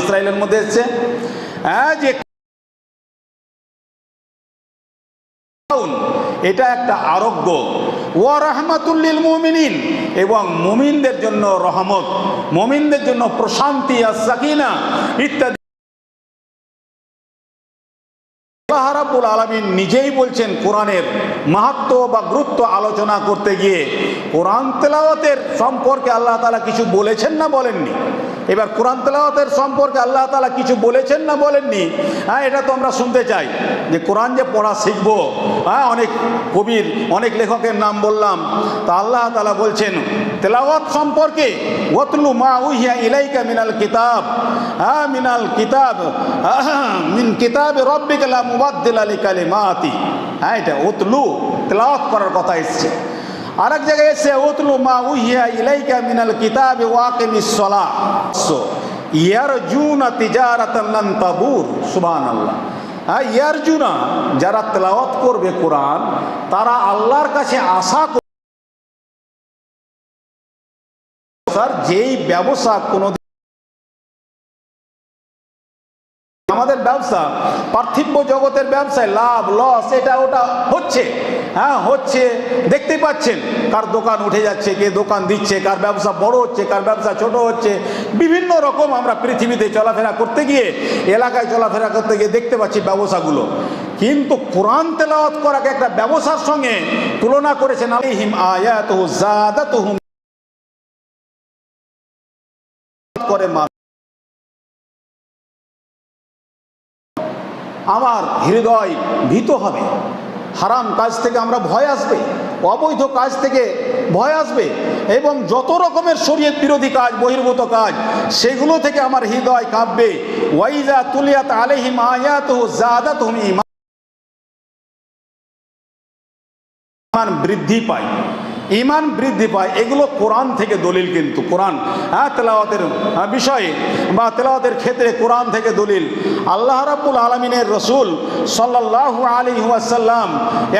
ইসরায়েলের মধ্যে এসছে। হ্যাঁ এটা একটা আরোগ্য। ও রহমাতুল্লিল মুমিনিন, এবং মুমিনদের জন্য রহমত, মুমিনদের জন্য প্রশান্তি আর সাকিনা ইত্যাদি। আল্লাহ রাব্বুল আলামিন নিজেই বলছেন কোরআনের মাহাত্ম বা গুরুত্ব আলোচনা করতে গিয়ে কোরআন তেলাওয়াতের সম্পর্কে আল্লাহ তালা কিছু বলেছেন না বলেননি? এবার কোরআন তেলাওয়াতের সম্পর্কে আল্লাহ তালা কিছু বলেছেন না বলেননি? হ্যাঁ এটা তো আমরা শুনতে চাই যে কোরআন যে পড়া শিখব হ্যাঁ অনেক কবির, অনেক লেখকের নাম বললাম, তা আল্লাহ তালা বলছেন, তেলাওয়াত সম্পর্কে ওয়াতলু মা উহিয়া ইলাইকা মিনাল কিতাব। হ্যাঁ মিনাল কিতাব মিন কিতাব রব্বিকা মুবাদ্দিলা লিকালিমাতি হ্যাঁ এটা ওতলু তেলাওয়াত করার কথা এসছে। আরেক জায়গায় এসে ওতলু মা উহিয়া ইলাইকা মিনাল কিতাব ওয়াকিমিস সালাহ ইয়ারজুনা তিজারাতান লান তাবুর। সুবহানাল্লাহ। হ্যাঁ ইয়ারজুনা, যারা তেলাওয়াত করবে কোরআন, তারা আল্লাহর কাছে আশা করে স্যার যেই ব্যবসা কোনো আমাদের ব্যবসা, পার্থিব্য জগতের ব্যবসায় লাভ লস এটা ওটা হচ্ছে। হ্যাঁ হচ্ছে, দেখতেই পাচ্ছেন কার দোকান উঠে যাচ্ছে, কে দোকান দিচ্ছে, কার ব্যবসা বড় হচ্ছে, কার ব্যবসা ছোট হচ্ছে। বিভিন্ন রকম আমরা পৃথিবীতে চলাফেরা করতে গিয়ে, এলাকায় চলাফেরা করতে গিয়ে দেখতে পাচ্ছি ব্যবসাগুলো। কিন্তু কোরআন তেলাওয়াত করাকে একটা ব্যবসার সঙ্গে তুলনা করেছেন আলিহিম আয়াত জাদাতুহুম। আমার হৃদয় ভীত হবে। হারাম কাজ থেকে আমরা ভয় আসবে, অবৈধ কাজ থেকে ভয় আসবে এবং যত রকমের শরীয়ত বিরোধী কাজ, বহির্ভূত কাজ, সেগুলো থেকে আমার হৃদয় কাঁপবে। ওয়াইজা তুলিয়াত আলহিম আয়াত জাদাত ইমান বৃদ্ধি পায়। ইমান বৃদ্ধি পায়, এগুলো কোরআন থেকে দলিল কিন্তু, কোরআন। হ্যাঁ তেলাওয়াতের বিষয়ে বা তেলাওয়াতের ক্ষেত্রে কোরআন থেকে দলিল। আল্লাহ রাব্বুল আলমিনের রসুল সাল্লাল্লাহু আলী ওয়াসাল্লাম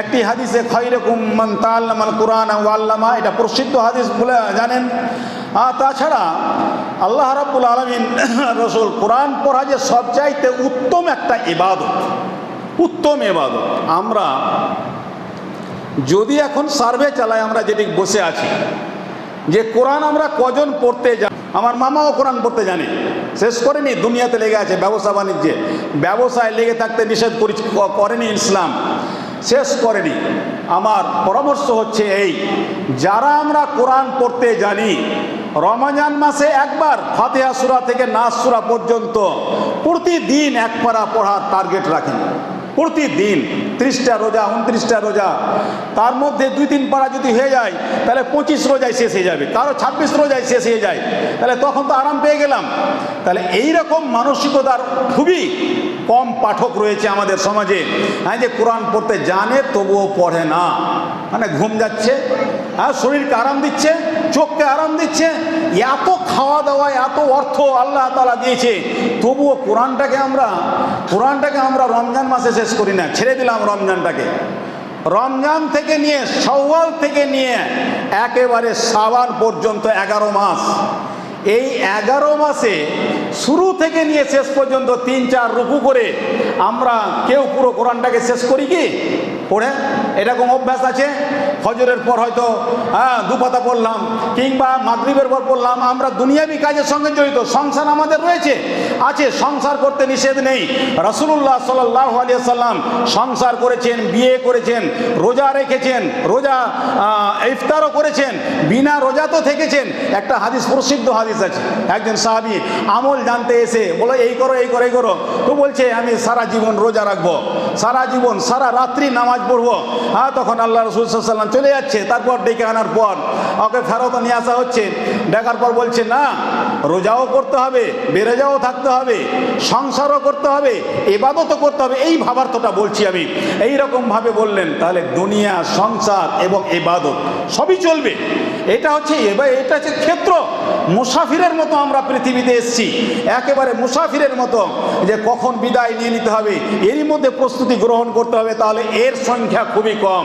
একটি হাদিসে খৈরকুম মান তাল্লামাল কোরআন আল্লামা, এটা প্রসিদ্ধ হাদিস বলে জানেন। আর তাছাড়া আল্লাহ রাব্বুল আলমিন রসুল কোরআন পড়া যে সবচাইতে উত্তম একটা ইবাদত, উত্তম ইবাদত। আমরা যদি এখন সার্ভে চালাই আমরা যেটি বসে আছি, যে কোরআন আমরা কজন পড়তে যা আমার মামাও কোরআন পড়তে জানে, শেষ করেনি, দুনিয়াতে লেগে আছে ব্যবসা বাণিজ্যে, ব্যবসায় লেগে থাকতে নিষেধ করি করেনি ইসলাম, শেষ করেনি। আমার পরামর্শ হচ্ছে এই, যারা আমরা কোরআন পড়তে জানি, রমজান মাসে একবার ফাতেহা সুরা থেকে নাস সুরা পর্যন্ত প্রতিদিন এক পড়ার টার্গেট রাখেন। প্রতিদিন ত্রিশটা রোজা, উনত্রিশটা রোজা। তার মধ্যে দুই তিন পাড়া যদি হয়ে যায়, তাহলে পঁচিশ রোজায় শেষ হয়ে যাবে। কারও ছাব্বিশ রোজায় শেষ হয়ে যায়। তাহলে তখন তো আরাম পেয়ে গেলাম। তাহলে এই রকম মানসিকতার খুবই কম পাঠক রয়েছে আমাদের সমাজে। হ্যাঁ যে কোরআন পড়তে জানে, তবুও পড়ে না। মানে ঘুম যাচ্ছে হ্যাঁ শরীরকে আরাম দিচ্ছে, চোখকে আরাম দিচ্ছে। এত খাওয়া দাওয়া এত অর্থ আল্লাহ তালা দিয়েছে। তবুও কোরআনটাকে আমরা কোরআনটাকে আমরা রমজান মাসে শেষ করি না, ছেড়ে দিলাম রমজানটাকে। রমজান থেকে নিয়ে সওয়াল থেকে নিয়ে একেবারে সাবান পর্যন্ত এগারো মাস। এই এগারো মাসে শুরু থেকে নিয়ে শেষ পর্যন্ত তিন চার রুকু করে আমরা কেউ পুরো কোরআনটাকে শেষ করি কি? পড়ে? এরকম অভ্যাস আছে? ফজরের পর হয়তো হ্যাঁ দু পাতা পড়লাম, কিংবা মাগরিবের পর পড়লাম, আমরা দুনিয়াবি কাজের সঙ্গে জড়িত, সংসার আমাদের রয়েছে, আছে, সংসার করতে নিষেধ নেই। রাসুলুল্লাহ সাল্লাহ আলিয়া সাল্লাম সংসার করেছেন, বিয়ে করেছেন, রোজা রেখেছেন, রোজা ইফতারও করেছেন, বিনা রোজা তো থেকেছেন। একটা হাদিস, প্রসিদ্ধ হাদিস আছে, একজন সাহাবি আমল জানতে এসে বলো, এই করো এই করো এই করো। তো বলছে, আমি সারা জীবন রোজা রাখব, সারা জীবন, সারা রাত্রি নামাজ পড়ব। হ্যাঁ তখন আল্লাহ রসুল সাল্লাম চলে যাচ্ছে, তারপর ডেকে আনার পর ওকে ফেরত নিয়ে আসা হচ্ছে। দেখার পর বলছে, না, রোজাও করতে হবে, বেরেজাও থাকতে হবে, সংসারও করতে হবে এবাদতও করতে হবে। এই ভাবার্থটা বলছি আমি। এই রকম ভাবে বললেন, তাহলে দুনিয়া, সংসার এবং এবাদত সবই চলবে। এটা হচ্ছে এবার এটা হচ্ছে ক্ষেত্র। মুসাফিরের মতো আমরা পৃথিবীতে এসেছি। একেবারে মুসাফিরের মতো যে কখন বিদায় নিয়ে নিতে হবে, এরই মধ্যে প্রস্তুতি গ্রহণ করতে হবে, তাহলে এর সংখ্যা খুবই কম।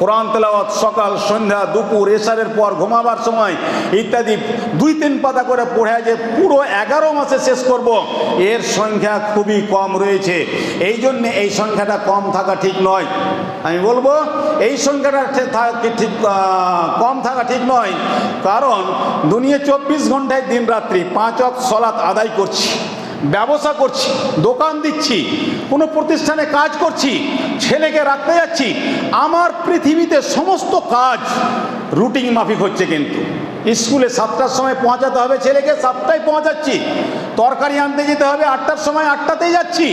কোরআন তেলাওয়াত সকাল, সন্ধ্যা, দুপুর, এসারের পর ঘুমাবার সময় ইত্যাদি দুই তিন পাতা করে পড়ে যে পুরো এগারো মাসে শেষ করব, এর সংখ্যা খুবই কম রয়েছে। এই জন্যে এই সংখ্যাটা কম থাকা ঠিক নয়। আমি বলব, এই সংখ্যাটা ঠিক কম থাকা ঠিক নয়। কারণ দুনিয়া চব্বিশ ঘন্টায় দিন রাত্রি পাঁচ অক সলাৎ আদায় করছি। ব্যবসা করছি, দোকান দিচ্ছি, কোনো প্রতিষ্ঠানে কাজ করছি, ছেলেকে রাখতে যাচ্ছি, আমার পৃথিবীতে সমস্ত কাজ রুটিন মাফিক হচ্ছে কিন্তু। স্কুলে সাতটার সময় পৌঁছাতে হবে ছেলেকে, সাতটায় পৌঁছাচ্ছি। তরকারি আনতে যেতে হবে আটটার সময় আটটাতেই যাচ্ছি।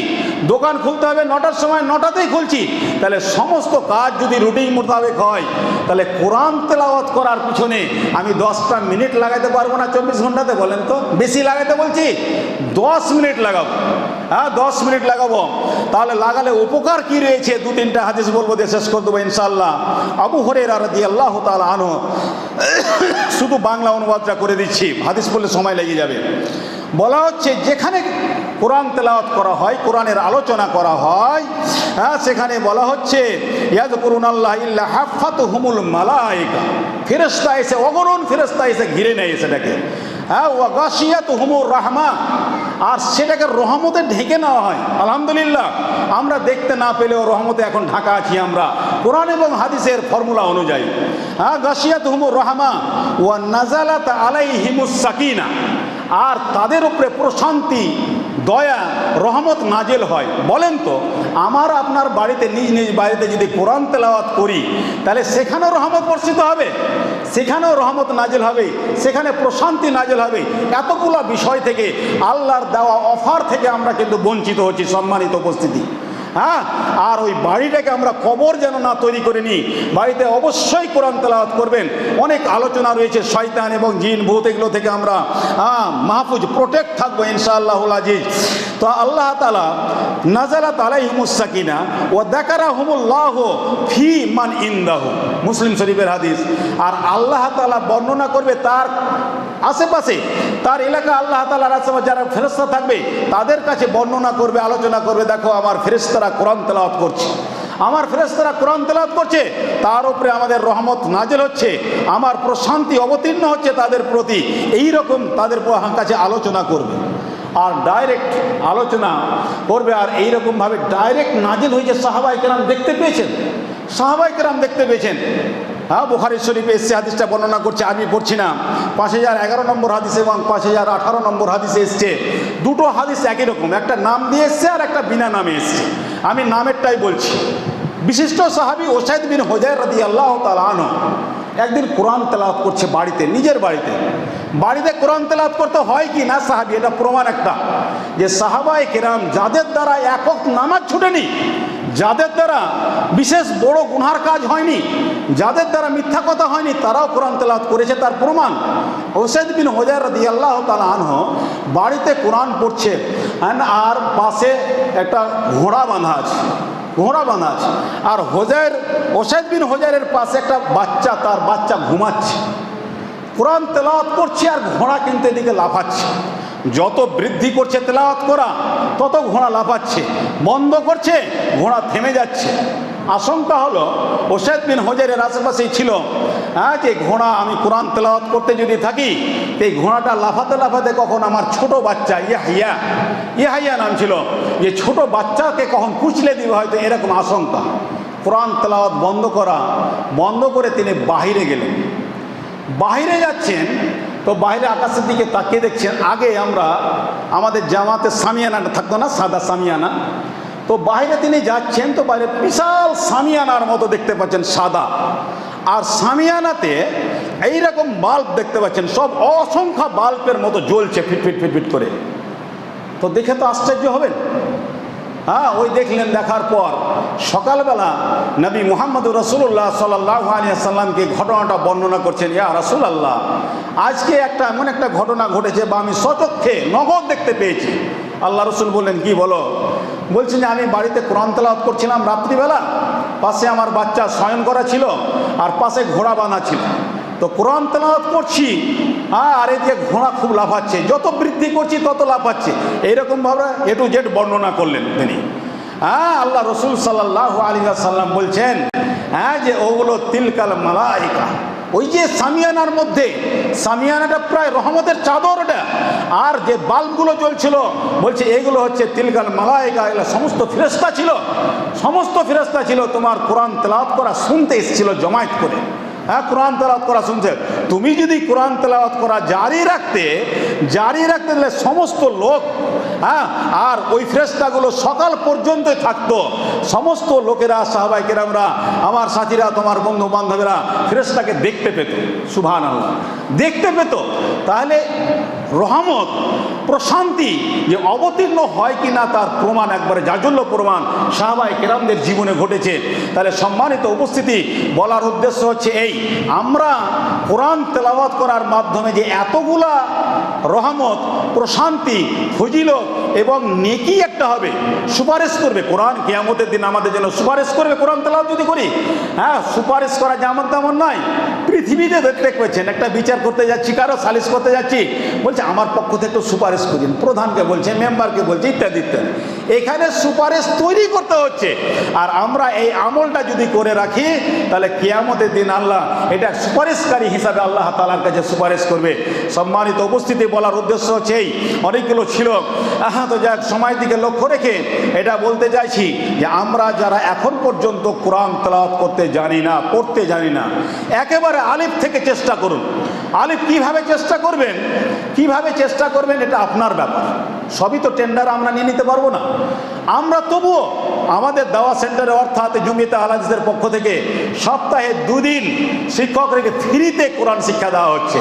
দোকান খুলতে হবে নটার সময় নটাতেই খুলছি। তাহলে সমস্ত কাজ যদি রুটিন মোতাবেক হয়, তাহলে কোরআন তেলাওয়াত করার পিছনে আমি দশটা মিনিট লাগাতে পারব না, চব্বিশ ঘন্টাতে বলেন তো? বেশি লাগাতে বলছি, দশ মিনিট লাগাবো। হ্যাঁ দশ মিনিট লাগাবো। তাহলে লাগালে উপকার কি রয়েছে? দু, তিনটা হাদিস বলব দিয়ে শেষ করে দেবো ইনশাল্লাহ আবু হরের আর দিয়ে আল্লাহ তালা আনো শুধু বাংলা অনুবাদটা করে দিচ্ছি। হাদিস বললে সময় লেগে যাবে। বলা হচ্ছে যেখানে কোরআন তেলাওয়াত করা হয়, কোরআনের আলোচনা করা হয় হ্যাঁ সেখানে বলা হচ্ছে ইয়াদ করুন আল্লাহ ইল্লা হাফাত হুমুল মালাইকা। ফেরেস্তা এসে অগরণ ফেরেস্তা এসে ঘিরে নেয় সেটাকে। হ্যাঁ ও গাছিয়াত হুমুর রাহমা আর সেটাকে রহমতে ঢেকে নেওয়া হয়। আলহামদুলিল্লাহ, আমরা দেখতে না পেলেও রহমতে এখন ঢাকা আছি আমরা। কোরআন এবং হাদিসের ফর্মুলা অনুযায়ী। হ্যাঁ গাছিয়াত হুমুর রহমা ও নাজালাত আলাই হিমুস সাকিনা। আর তাদের উপরে প্রশান্তি দয়া, রহমত নাজেল হয়। বলেন তো, আমার আপনার বাড়িতে নিজ নিজ বাড়িতে যদি কোরআন তেলাওয়াত করি, তাহলে সেখানেও রহমত বর্ষিত হবে? সেখানেও রহমত নাজেল হবে? সেখানে প্রশান্তি নাজেল হবে? এতগুলো বিষয় থেকে আল্লাহর দেওয়া অফার থেকে আমরা কিন্তু বঞ্চিত হচ্ছি, সম্মানিত উপস্থিতি। হ্যাঁ? আর ওই বাড়িটাকে আমরা কবর যেন না তৈরি করে নিই। বাড়িতে অবশ্যই কোরআন তেলাওয়াত করবেন। অনেক আলোচনা রয়েছে, শয়তান এবং জিন, ভূত, এগুলো থেকে আমরা হ্যাঁ মাহফুজ প্রোটেক্ট থাকব ইনশাআল্লাহুল আজিজ। তো আল্লাহ তালা নাজালা তালাই হুমুসাকিনা ও দেখারা হুমুল্লাহ ফি মান ইন্দাহ। মুসলিম শরীফের হাদিস। আর আল্লাহ তালা বর্ণনা করবে তার আশেপাশে, তার এলাকা আল্লাহ তালার আশেপাশে যারা ফেরস্তা থাকবে, তাদের কাছে বর্ণনা করবে, আলোচনা করবে, দেখো আমার ফেরেস্তারা কোরআন তেলাওয়াত করছে। আমার ফেরেস্তারা কোরআন তেলাওয়াত করছে, তার উপরে আমাদের রহমত নাজেল হচ্ছে, আমার প্রশান্তি অবতীর্ণ হচ্ছে তাদের প্রতি এই রকম তাদের কাছে আলোচনা করবে। আর ডাইরেক্ট আলোচনা করবে, আর এইরকমভাবে ডাইরেক্ট নাজেল হয়েছে সাহাবাই কেরাম দেখতে পেয়েছেন? সাহাবাই কেরাম দেখতে পেয়েছেন? হ্যাঁ বুখারি শরীফে এসছে হাদিসটা বর্ণনা করছে, আমি পড়ছি না। পাঁচ হাজার এগারো নম্বর হাদিস এবং পাঁচ হাজার আঠারো নম্বর হাদিসে এসছে, দুটো হাদিস একই রকম, একটা নাম দিয়ে এসছে আর একটা বিনা নামে এসছে। আমি নামেরটাই বলছি। বিশিষ্ট সাহাবি ওসাইদ বিন হোজাই রাদি আল্লাহ তালানো একদিন কোরআন তেলাওয়াত করছে বাড়িতে, নিজের বাড়িতে। বাড়িতে কোরআন তেলাওয়াত করতে হয় কি না সাহাবি? এটা প্রমাণ একটা। যে সাহাবায় কেরাম যাদের দ্বারা একক নামাজ ছুটেনি যাদের দ্বারা বিশেষ বড় গুনহার কাজ হয়নি, যাদের দ্বারা মিথ্যা কথা হয়নি, তারাও কোরআন তেলাওয়াত করেছে। তার প্রমাণ ওসেদ বিন হোজার রদি আল্লাহ আনহ বাড়িতে কোরআন পড়ছে। আর পাশে একটা ঘোড়া বাঁধা আছে, ঘোড়া বাঁধা আছে। আর হোজার ওসেদ বিন হোজারের পাশে একটা বাচ্চা, তার বাচ্চা ঘুমাচ্ছে। কোরআন তেলাওয়াত করছে আর ঘোড়া কিন্তু এদিকে লাফাচ্ছে। যত বৃদ্ধি করছে তেলাওয়াত করা, তত ঘোড়া লাফাচ্ছে, বন্ধ করছে, ঘোড়া থেমে যাচ্ছে। আশঙ্কা হলো ওসেদ বিন হজারের আশেপাশেই ছিল হ্যাঁ যে ঘোড়া আমি কোরআন তেলাওয়াত করতে যদি থাকি এই ঘোড়াটা লাফাতে লাফাতে কখন আমার ছোট বাচ্চা ইয়াহিয়া ইয়াহিয়া নাম ছিল, যে ছোট বাচ্চাকে কখন কুচলে দিবে হয়তো এরকম আশঙ্কা। কোরআন তেলাওয়াত বন্ধ করা, বন্ধ করে তিনি বাহিরে গেলেন। বাহিরে যাচ্ছেন তো বাইরে আকাশের দিকে তাকিয়ে দেখছেন, আগে আমরা আমাদের জামাতে সামিয়ানাটা থাকতো না, সাদা সামিয়ানা। তো বাইরে তিনি যাচ্ছেন, তো বাইরে বিশাল সামিয়ানার মতো দেখতে পাচ্ছেন সাদা। আর সামিয়ানাতে এইরকম বাল্ব দেখতে পাচ্ছেন, সব অসংখ্য বাল্বের মতো জ্বলছে ফিটফিট ফিটফিট করে। তো দেখে তো আশ্চর্য হবেন হ্যাঁ ওই দেখলেন দেখার পর সকালবেলা নবী মুহাম্মদ রসুল্লাহ সাল্লাহ আলিয়াল্লামকে ঘটনাটা বর্ণনা করছেন, ইয়া রসুলাল্লাহ, আজকে একটা এমন একটা ঘটনা ঘটেছে বা আমি সচক্ষে নগদ দেখতে পেয়েছি। আল্লাহ রসুল বললেন, কি বলো? বলছেন যে, আমি বাড়িতে কোরআন তেলাওয়াত করছিলাম রাত্রিবেলা, পাশে আমার বাচ্চা শয়ন করা ছিল আর পাশে ঘোড়া বাঁধা ছিল। তো কোরআন তেলাওয়াত করছি হ্যাঁ আর এদিকে ঘোড়া খুব লাফাচ্ছে যত বৃদ্ধি করছি, তত লাফাচ্ছে এইরকম ভাবে এ টু জেড বর্ণনা করলেন তিনি। হ্যাঁ আল্লাহ রসুল সাল্লাহ আলী সাল্লাম বলছেন হ্যাঁ যে ওগুলো তিলকাল মালাইকা। ওই যে সামিয়ানার মধ্যে, সামিয়ানাটা প্রায় রহমতের চাদর ওটা। আর যে বাল্বগুলো জ্বলছিল, বলছে এগুলো হচ্ছে তিলকাল মালাইকা, এগুলো সমস্ত ফেরস্তা ছিল। সমস্ত ফেরস্তা ছিল, তোমার কোরআন তেলাওয়াত করা শুনতে এসেছিল জমায়েত করে। হ্যাঁ কোরআন তেলাওয়াত করা শুনছে। তুমি যদি কোরআন তেলাওয়াত করা জারি রাখতে জারি রাখতে দিলে সমস্ত লোক হ্যাঁ আর ওই ফ্রেস্তাগুলো সকাল পর্যন্ত থাকতো। সমস্ত লোকেরা সাহবাই কেরামরা আমার সাথীরা, তোমার বন্ধু বান্ধবেরা ফ্রেস্তাকে দেখতে পেত। সুভান আল্লাহ দেখতে পেত। তাহলে রহমত, প্রশান্তি যে অবতীর্ণ হয় কি না তার প্রমাণ একবারে জাজল্য প্রমাণ সাহাবাই কেরামদের জীবনে ঘটেছে। তাহলে সম্মানিত উপস্থিতি, বলার উদ্দেশ্য হচ্ছে এই, আমরা কোরআন তেলাওয়াত করার মাধ্যমে যে এতগুলা রহমত, প্রশান্তি, ফজিলত এবং নেকি একটা হবে। সুপারিশ করবে কোরআন, কেয়ামতের দিন আমাদের জন্য সুপারিশ করবে। কোরআন তেলাওয়াত যদি করি হ্যাঁ সুপারিশ করা যেমন তেমন নয়, পৃথিবীতে দেখতে পেয়েছেন, একটা বিচার করতে যাচ্ছি, কারও সালিশ করতে যাচ্ছি, বলছে, আমার পক্ষ থেকে একটু সুপারিশ করেন প্রধানকে বলছে, মেম্বারকে বলছে, ইত্যাদি ইত্যাদি। এখানে সুপারিশ তৈরি করতে হচ্ছে। আর আমরা এই আমলটা যদি করে রাখি, তাহলে কেয়ামতের দিন আল্লাহ এটা সুপারিশকারী হিসাবে আল্লাহ তালার কাছে সুপারিশ করবে। সম্মানিত উপস্থিতি বলার উদ্দেশ্য হচ্ছে এই। অনেকগুলো ছিল আহা তো যাক, সময় দিকে লক্ষ্য রেখে এটা বলতে চাইছি যে আমরা যারা এখন পর্যন্ত কোরআন তেলাওয়াত করতে জানি না, পড়তে জানি না, একেবারে আলিফ থেকে চেষ্টা করুন। আলিফ কীভাবে চেষ্টা করবেন? কীভাবে চেষ্টা করবেন এটা আপনার ব্যাপার। সবই তো টেন্ডার আমরা নিয়ে নিতে পারব না। আমরা তবুও আমাদের দাওয়া সেন্টারে অর্থাৎ জমিতে আলাদিসের পক্ষ থেকে সপ্তাহে দুদিন শিক্ষক রেখে ফ্রিতে কোরআন শিক্ষা দেওয়া হচ্ছে।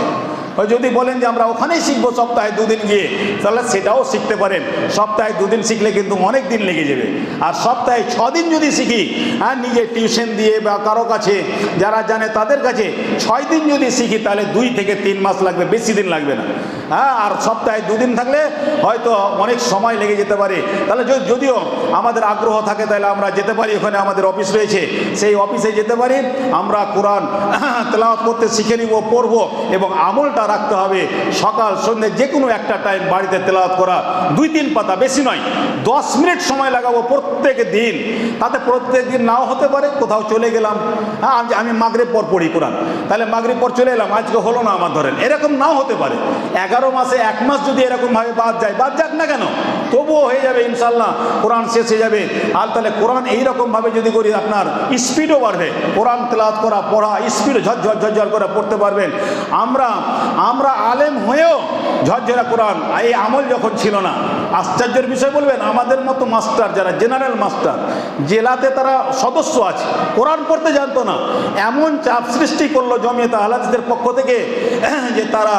যদি বলেন যে আমরা ওখানেই শিখব সপ্তাহে দুদিন গিয়ে, তাহলে সেটাও শিখতে পারেন। সপ্তাহে দুদিন শিখলে কিন্তু অনেক দিন লেগে যাবে। আর সপ্তাহে ছদিন যদি শিখি হ্যাঁ নিজে টিউশন দিয়ে বা কারও কাছে, যারা জানে তাদের কাছে ছয় দিন যদি শিখি, তাহলে দুই থেকে তিন মাস লাগবে, বেশি দিন লাগবে না। হ্যাঁ আর সপ্তাহে দুদিন থাকলে হয়তো অনেক সময় লেগে যেতে পারে। তাহলে যদিও আমাদের আগ্রহ থাকে, তাহলে আমরা যেতে পারি, ওখানে আমাদের অফিস রয়েছে। সেই অফিসে যেতে পারি, আমরা কোরআন, তেলাওয়াত করতে শিখে নিব, পড়ব এবং আমলটা রাখতে হবে। সকাল, সন্ধ্যে যে কোনো একটা টাইম বাড়িতে তেলাওয়াত করা দুই তিন পাতা, বেশি নয়। দশ মিনিট সময় লাগাবো প্রত্যেক দিন। তাতে প্রত্যেক দিন নাও হতে পারে, কোথাও চলে গেলাম। হ্যাঁ আমি- মাগরে পর পড়ি কোরআন। তাহলে মাগরে পর চলে এলাম, আজকে হলো না আমার ধরেন। এরকম নাও হতে পারে। এগারো মাসে এক মাস যদি এরকমভাবে বাদ যায়, বাদ যাক না কেন? তবুও হয়ে যাবে ইনশাল্লাহ কোরআন শেষ হয়ে যাবে। আর তাহলে কোরআন এইরকমভাবে যদি করি, আপনার স্পিডও বাড়বে। কোরআন তেলাওয়াত করা, পড়া, স্পিড ঝরঝর ঝরঝর করে পড়তে পারবেন। আমরা আমরা আলেম হয়েও ঝরঝরা কোরআন, এই আমল যখন ছিল না, আশ্চর্যের বিষয় বলবেন, আমাদের মতো মাস্টার যারা, জেনারেল মাস্টার, জেলাতে তারা সদস্য আছে, কোরআন পড়তে জানতো না। এমন চাপ সৃষ্টি করল জমিয়ত আহলাদিসদের পক্ষ থেকে যে তারা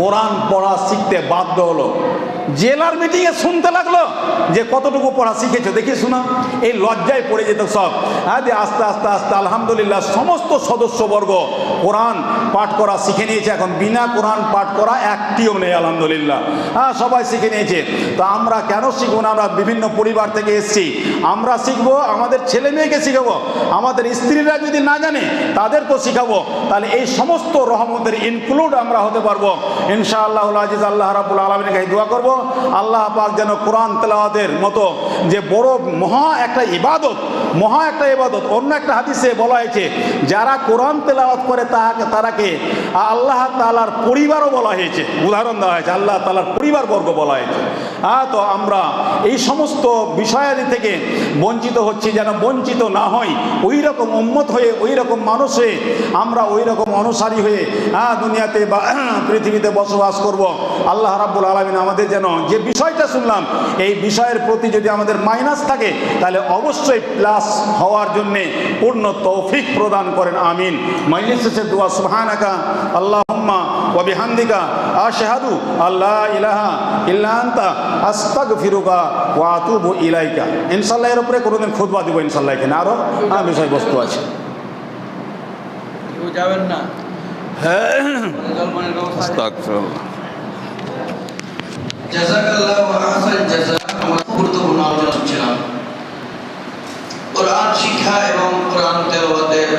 কোরআন পড়া শিখতে বাধ্য হলো। জেলার মিটিংয়ে শুনতে লাগল যে কতটুকু পড়া শিখেছো? দেখি শোনা। এই লজ্জায় পড়ে যেত সব। হ্যাঁ যে আস্তে আস্তে আস্তে, আলহামদুলিল্লাহ, সমস্ত সদস্যবর্গ কোরআন পাঠ করা শিখে নিয়েছে। এখন বিনা কোরআন পাঠ করা একটিও নেই, আলহামদুলিল্লাহ। হ্যাঁ সবাই শিখে নিয়েছে। তো আমরা কেন শিখব না? আমরা বিভিন্ন পরিবার থেকে এসেছি। আমরা শিখব, আমাদের ছেলে মেয়েকে শিখাবো। আমাদের স্ত্রীরা যদি না জানে, তাদেরকেও শিখাবো। তাহলে এই সমস্ত রহমতের ইনক্লুড আমরা হতে পারব। ইনশাআল্লাহ আজিজ, আল্লাহ রাবুল আলমীর কাছে দোয়া করব। আল্লাহ পাক যেন কোরআন তেলাওয়াতের মতো যে বড় মহা একটা ইবাদত, মহা একটা ইবাদত, অন্য একটা হাদিসে বলা হয়েছে, যারা কোরআন তেলাওয়াত করে তাহাকে, তারাকে আল্লাহ তালার পরিবারও বলা হয়েছে। উদাহরণ দেওয়া হয়েছে, আল্লাহ তালার পরিবারবর্গ বলা হয়েছে। হ্যাঁ তো আমরা এই সমস্ত বিষয়াদি থেকে বঞ্চিত হচ্ছি, যেন বঞ্চিত না হয়। ওই রকম উম্মত হয়ে ওই রকম মানুষ আমরা ওই রকম অনুসারী হয়ে হ্যাঁ দুনিয়াতে বা পৃথিবীতে বসবাস করব। আল্লাহ রাব্বুল আলমিন আমাদের যেন যে বিষয়টা শুনলাম, এই বিষয়ের প্রতি যদি আমাদের মাইনাস থাকে, তাহলে অবশ্যই প্লাস হওয়ার জন্যে পূর্ণ তৌফিক প্রদান করেন। আমিন। মাইলিস শেষের দোয়া, সুবহানাকা, আল্লাহুম্মা ওয়া বিহামদিকা আশহাদু আল্লা ইলাহা ইল্লা আনতা আস্তাগফিরুকা ওয়া আতুবু ইলাইকা। ইনশাআল্লাহ এর উপরে কোনোদিন খুতবা দিব ইনশাআল্লাহ এখানে। আরও বিষয়বস্তু আছে। যাবেন না? শিক্ষা এবং কোরআন তেলাওয়াতের